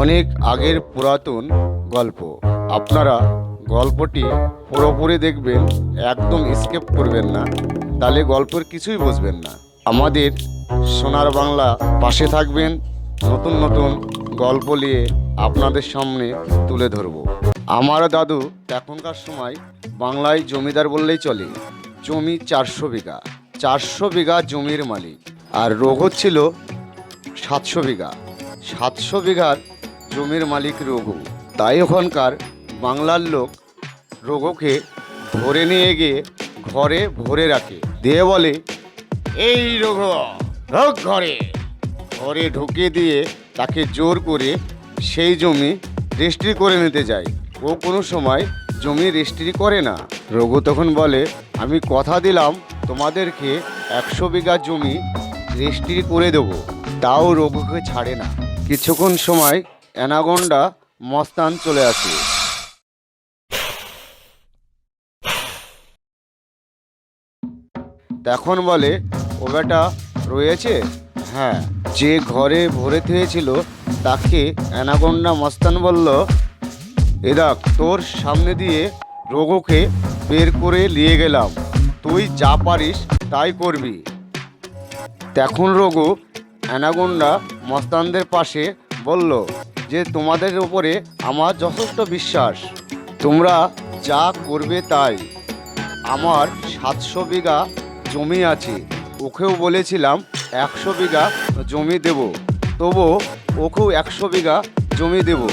অনেক আগের পুরাতন গল্প। আপনারা গল্পটি পুরোপুরি দেখবেন, একদম স্কেপ করবেন না, তাহলে গল্পের কিছুই বুঝবেন না। আমাদের সোনার বাংলা পাশে থাকবেন, নতুন নতুন গল্প নিয়ে আপনাদের সামনে তুলে ধরব। আমার দাদু এখনকার সময় বাংলায় জমিদার বললেই চলে, জমি চারশো বিঘা চারশো বিঘা জমির মালিক। আর রোগ ছিল সাতশো বিঘা, সাতশো বিঘার জমির মালিক রঘু। তাই ওখানকার বাংলার লোক রঘুকে ধরে নিয়ে গিয়ে ঘরে ভরে রাখে। দিয়ে বলে, এই রঘু, ঢোক ঘরে। ঘরে ঢুকিয়ে দিয়ে তাকে জোর করে সেই জমি রেজিস্ট্রি করে নিতে যায়। ও কোনো সময় জমি রেজিস্ট্রি করে না। রঘু তখন বলে, আমি কথা দিলাম, তোমাদেরকে একশো বিঘা জমি রেজিস্ট্রি করে দেবো। তাও রঘুকে ছাড়ে না। কিছুক্ষণ সময় অ্যানাগন্ডা মস্তান চলে আসে। তখন বলে, ও বেটা, রয়েছে? হ্যাঁ। যে ঘরে ভরে থেয়েছিল, তাকে অ্যানাগন্ডা মস্তান বলল, এ দেখ, তোর সামনে দিয়ে রোগকে বের করে নিয়ে গেলাম। তুই যা পারিস, তাই করবি তখন রঘু অ্যানাগন্ডা মস্তানদের পাশে বলল যে তোমাদের উপরে আমার যথেষ্ট বিশ্বাস। তোমরা যা করবে তাই। আমার সাতশো বিঘা জমি আছে। ওকেও বলেছিলাম একশো বিঘা জমি দেব। তবু ওকেও একশো বিঘা জমি দেব।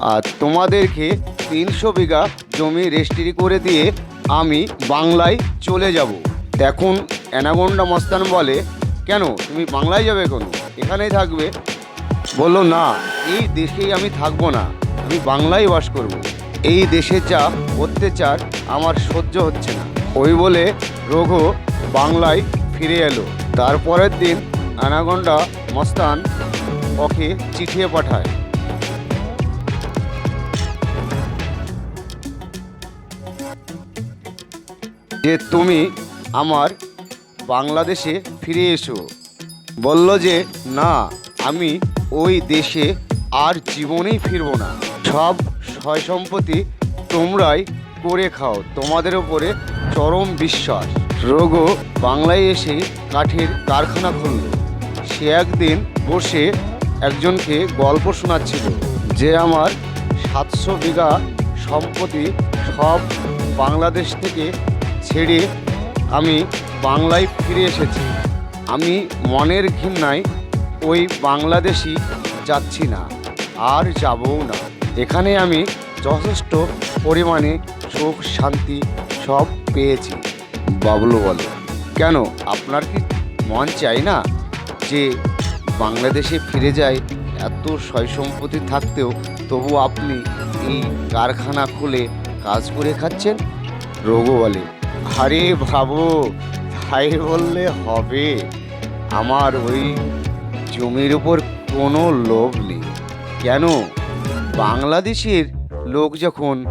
আর তোমাদেরকে তিনশো বিঘা জমি রেজিস্ট্রি করে দিয়ে আমি বাংলায় চলে যাব। তখন অ্যানাগন্ডা মস্তান বলে, কেন? তুমি বাংলায় যাবে কোনো? এখানেই থাকবে। বলল, না, এই দেশেই আমি থাকব না, আমি বাংলায় বাস করব। এই দেশের যা অত্যাচার, আমার সহ্য হচ্ছে না। ওই বলে রঘু বাংলায় ফিরে এলো। তারপরের দিন অ্যানাগন্ডা মস্তান ওকে চিঠিয়ে পাঠায়। যে তুমি আমার বাংলাদেশে ফিরে এসো। বলল যে, না, আমি ওই দেশে আর জীবনেই ফিরবো না। সব সয় সম্পত্তি তোমরাই করে খাও, তোমাদের ওপরে চরম বিশ্বাস। রোগো বাংলায় এসে কাঠের কারখানা খুলল। সে একদিন বসে একজনকে গল্প শোনাচ্ছিল, যে আমার সাতশো বিঘা সম্পত্তি সব বাংলাদেশ থেকে ছেড়ে আমি বাংলায় ফিরে এসেছি। আমি মনের ঘৃণায় ওই বাংলাদেশি যাচ্ছি না, আর যাবও না। এখানে আমি যথেষ্ট পরিমাণে সুখ, শান্তি সব পেয়েছি। বাবলু বলে, কেন, আপনার কি মন চাই না যে বাংলাদেশে ফিরে যায় এত সয় সম্পত্তি থাকতেও তবু আপনি এই কারখানা খুলে কাজ করে খাচ্ছেন? রঘু বলে, আরে ভাবো তাই বললে হবে। আমার ওই জমির উপর কোনো লোভ নেই। কেন? বাংলাদেশের লোক যখন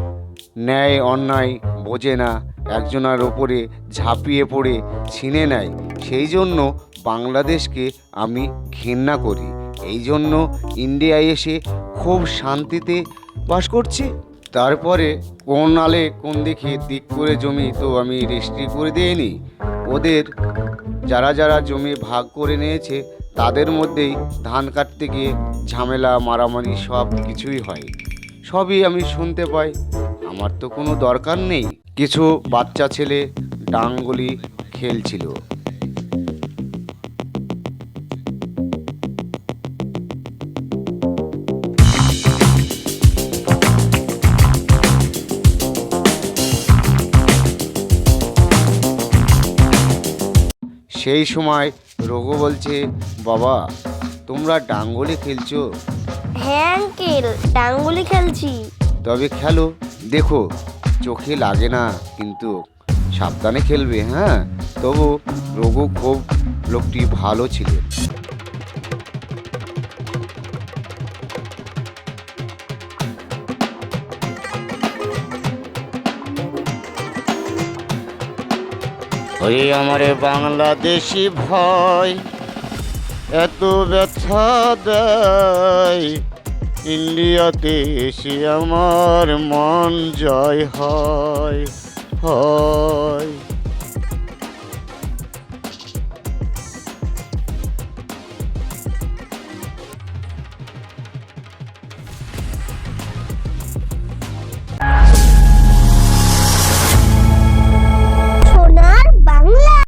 ন্যায়, অন্যায় বোঝে না, একজনের ওপরে ঝাঁপিয়ে পড়ে, ছিনে নেয়, সেই জন্য বাংলাদেশকে আমি ঘৃণা করি। এই জন্য ইন্ডিয়ায় এসে খুব শান্তিতে বাস করছি। তারপরে কোন আলে কোন দিকে দিক করে জমি তো আমি রেজিস্ট্রি করে দিইনি। ওদের যারা যারা জমি ভাগ করে নিয়েছে তাদের মধ্যেই ধান কাটতে গিয়ে ঝামেলা, মারামারি সব কিছুই হয়। সবই আমি শুনতে পাই। আমার তো কোনো দরকার নেই। কিছু বাচ্চা ছেলে ডাঙ্গুলি খেলছিল। সেই সময় রঘু বলছে। বাবা তোমরা ডাঙ্গুলি খেলছো? হ্যাঁ আঙ্কেল ডাঙ্গুলি খেলছি। তবে খেলো দেখো চোখে লাগে না কিন্তু সাবধানে খেলবে হ্যাঁ? তবু রঘু খুব লোকটি ভালো ছিল। ওই আমারে বাংলাদেশি ভয় এত ব্যথা দেয়। ইন্ডিয়াতে এসে আমার মন জয় হয় হয়।